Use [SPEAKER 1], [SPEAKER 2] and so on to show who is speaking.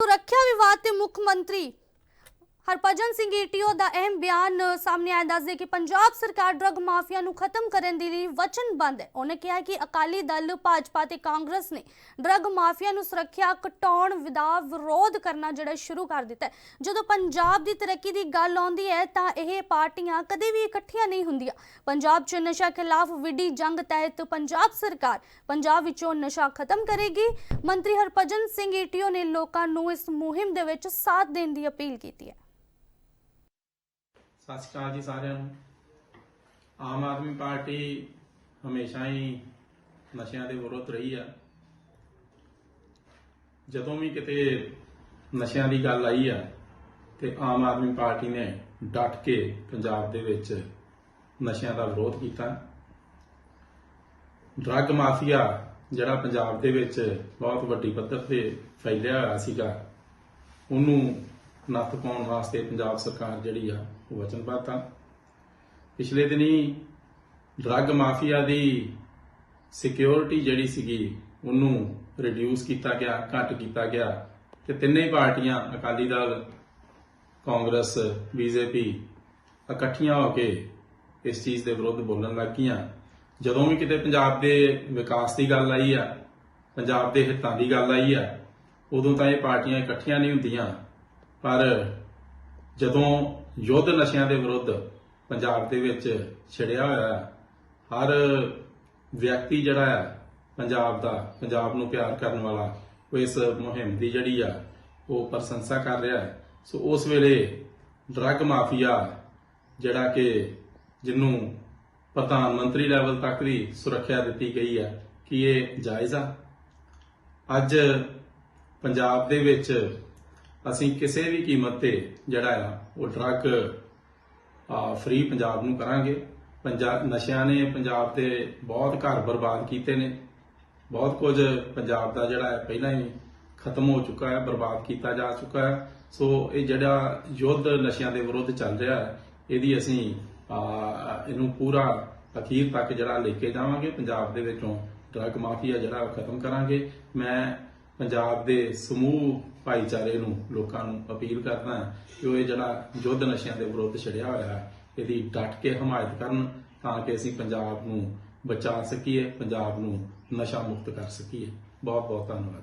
[SPEAKER 1] ਸੁਰੱਖਿਆ ਵਿਵਾਦ ਤੇ ਮੁੱਖ ਮੰਤਰੀ ਹਰਭਜਨ ਸਿੰਘ ਈਟੀਓ ਦਾ ਅਹਿਮ ਬਿਆਨ ਸਾਹਮਣੇ ਆਇਆ, ਦੱਸਦੇ ਕਿ ਪੰਜਾਬ ਸਰਕਾਰ ਡਰੱਗ ਮਾਫੀਆ ਨੂੰ ਖਤਮ ਕਰਨ ਦੇ ਲਈ ਵਚਨਬੱਧ ਹੈ। ਉਹਨੇ ਕਿਹਾ ਕਿ ਅਕਾਲੀ ਦਲ, ਭਾਜਪਾ ਤੇ ਕਾਂਗਰਸ ਨੇ ਡਰੱਗ ਮਾਫੀਆ ਨੂੰ ਸੁਰੱਖਿਆ ਘਟਾਉਣ ਦਾ ਵਿਰੋਧ ਕਰਨਾ ਜਿਹੜਾ ਸ਼ੁਰੂ ਕਰ ਦਿੱਤਾ ਜਦੋਂ ਪੰਜਾਬ ਦੀ ਤਰੱਕੀ ਦੀ ਗੱਲ ਆਉਂਦੀ ਹੈ, ਤਾਂ ਇਹ ਪਾਰਟੀਆਂ ਕਦੇ ਵੀ ਇਕੱਠੀਆਂ ਨਹੀਂ ਹੁੰਦੀਆਂ। ਪੰਜਾਬ 'ਚ ਨਸ਼ਾ ਖਿਲਾਫ ਵਿੱਢੀ ਜੰਗ ਤਹਿਤ ਪੰਜਾਬ ਸਰਕਾਰ ਪੰਜਾਬ ਵਿੱਚੋਂ ਨਸ਼ਾ ਖਤਮ ਕਰੇਗੀ। ਮੰਤਰੀ ਹਰਭਜਨ ਸਿੰਘ ਈਟੀਓ ਨੇ ਲੋਕਾਂ ਨੂੰ ਇਸ ਮੁਹਿੰਮ ਦੇ ਵਿੱਚ ਸਾਥ ਦੇਣ ਦੀ ਅਪੀਲ ਕੀਤੀ ਹੈ।
[SPEAKER 2] ਸਤਿ ਸ਼੍ਰੀ ਅਕਾਲ ਜੀ ਸਾਰਿਆਂ ਨੂੰ। ਆਮ ਆਦਮੀ ਪਾਰਟੀ ਹਮੇਸ਼ਾ ਹੀ ਨਸ਼ਿਆਂ ਦੇ ਵਿਰੋਧ ਰਹੀ ਆ। ਜਦੋਂ ਵੀ ਕਿਤੇ ਨਸ਼ਿਆਂ ਦੀ ਗੱਲ ਆਈ ਆ ਤੇ ਆਮ ਆਦਮੀ ਪਾਰਟੀ ਨੇ ਡਟ ਕੇ ਪੰਜਾਬ ਦੇ ਵਿੱਚ ਨਸ਼ਿਆਂ ਦਾ ਵਿਰੋਧ ਕੀਤਾ। ਡਰੱਗ ਮਾਫੀਆ ਜਿਹੜਾ ਪੰਜਾਬ ਦੇ ਵਿੱਚ ਬਹੁਤ ਵੱਡੀ ਪੱਧਰ ਤੇ ਫੈਲਿਆ ਹੋਇਆ ਸੀਗਾ, ਉਹਨੂੰ ਨੱਥ ਪਾਉਣ ਵਾਸਤੇ ਪੰਜਾਬ ਸਰਕਾਰ ਜਿਹੜੀ ਆ, ਉਹ ਵਚਨਬੱਧ ਆ। ਪਿਛਲੇ ਦਿਨੀ ਡਰੱਗ ਮਾਫੀਆ ਦੀ ਸਿਕਿਉਰਿਟੀ ਜਿਹੜੀ ਸੀਗੀ, ਉਹਨੂੰ ਰਿਡਿਊਸ ਕੀਤਾ ਗਿਆ, ਘੱਟ ਕੀਤਾ ਗਿਆ ਤੇ ਤਿੰਨੇ ਪਾਰਟੀਆਂ, ਅਕਾਲੀ ਦਲ, ਕਾਂਗਰਸ ਬੀਜੇਪੀ ਇਕੱਠੀਆਂ ਹੋ ਕੇ ਇਸ ਚੀਜ਼ ਦੇ ਵਿਰੁੱਧ ਬੋਲਣ ਲੱਗ ਗਈਆਂ। ਜਦੋਂ ਵੀ ਕਿਤੇ ਪੰਜਾਬ ਦੇ ਵਿਕਾਸ ਦੀ ਗੱਲ ਆਈ ਆ, ਪੰਜਾਬ ਦੇ ਹਿੱਤਾਂ ਦੀ ਗੱਲ ਆਈ ਆ, ਉਦੋਂ ਤਾਂ ਇਹ ਪਾਰਟੀਆਂ ਇਕੱਠੀਆਂ ਨਹੀਂ ਹੁੰਦੀਆਂ। ਪਰ ਜਦੋਂ ਯੁੱਧ ਨਸ਼ਿਆਂ ਦੇ ਵਿਰੁੱਧ ਪੰਜਾਬ ਦੇ ਵਿੱਚ ਛਿੜਿਆ ਹੋਇਆ ਹਰ ਵਿਅਕਤੀ ਜਿਹੜਾ ਹੈ, ਪੰਜਾਬ ਦਾ, ਪੰਜਾਬ ਨੂੰ ਪਿਆਰ ਕਰਨ ਵਾਲਾ, ਉਹ ਇਸ ਮੁਹਿੰਮ ਦੀ ਜਿਹੜੀ ਆ, ਉਹ ਪ੍ਰਸ਼ੰਸਾ ਕਰ ਰਿਹਾ ਹੈ। ਸੋ ਉਸ ਵੇਲੇ ਡਰੱਗ ਮਾਫੀਆ ਜਿਹੜਾ ਕਿ ਜਿਹਨੂੰ ਪ੍ਰਧਾਨ ਮੰਤਰੀ ਲੈਵਲ ਤੱਕ ਦੀ ਸੁਰੱਖਿਆ ਦਿੱਤੀ ਗਈ ਹੈ ਕਿ ਇਹ ਜਾਇਜ਼ ਆ? ਅੱਜ ਪੰਜਾਬ ਦੇ ਵਿੱਚ ਅਸੀਂ ਕਿਸੇ ਵੀ ਕੀਮਤ ਤੇ ਜਿਹੜਾ ਆ, ਉਹ ਡਰੱਗ ਫ੍ਰੀ ਪੰਜਾਬ ਨੂੰ ਕਰਾਂਗੇ। ਪੰਜਾਬ ਨਸ਼ਿਆਂ ਨੇ ਪੰਜਾਬ ਤੇ ਬਹੁਤ ਘਰ ਬਰਬਾਦ ਕੀਤੇ ਨੇ। ਬਹੁਤ ਕੁਝ ਪੰਜਾਬ ਦਾ ਜਿਹੜਾ ਹੈ, ਪਹਿਲਾਂ ਹੀ ਖਤਮ ਹੋ ਚੁੱਕਾ ਹੈ, ਬਰਬਾਦ ਕੀਤਾ ਜਾ ਚੁੱਕਾ ਹੈ। ਸੋ ਇਹ ਜਿਹੜਾ ਯੁੱਧ ਨਸ਼ਿਆਂ ਦੇ ਵਿਰੁੱਧ ਚੱਲ ਰਿਹਾ ਹੈ, ਇਹਦੀ ਅਸੀਂ ਇਹਨੂੰ ਪੂਰਾ ਅਖੀਰ ਤੱਕ ਜਿਹੜਾ ਲੈ ਕੇ ਜਾਵਾਂਗੇ। ਪੰਜਾਬ ਦੇ ਵਿੱਚੋਂ ਡਰੱਗ ਮਾਫੀਆ ਜਿਹੜਾ ਉਹ ਖਤਮ ਕਰਾਂਗੇ। ਮੈਂ ਪੰਜਾਬ ਦੇ ਸਮੂਹ ਭਾਈਚਾਰੇ ਨੂੰ ਲੋਕਾਂ ਨੂੰ ਅਪੀਲ ਕਰਦਾ ਹਾਂ ਕਿ ਉਹ ਇਹ ਜਿਹੜਾ ਯੁੱਧ ਨਸ਼ਿਆਂ ਦੇ ਵਿਰੁੱਧ ਛੜਿਆ ਹੋਇਆ ਹੈ, ਇਹਦੀ ਡਟ ਕੇ ਹਮਾਇਤ ਕਰਨ ਤਾਂ ਕਿ ਅਸੀਂ ਪੰਜਾਬ ਨੂੰ ਬਚਾ ਸਕੀਏ, ਪੰਜਾਬ ਨੂੰ ਨਸ਼ਾ ਮੁਕਤ ਕਰ ਸਕੀਏ। ਬਹੁਤ ਬਹੁਤ ਧੰਨਵਾਦ।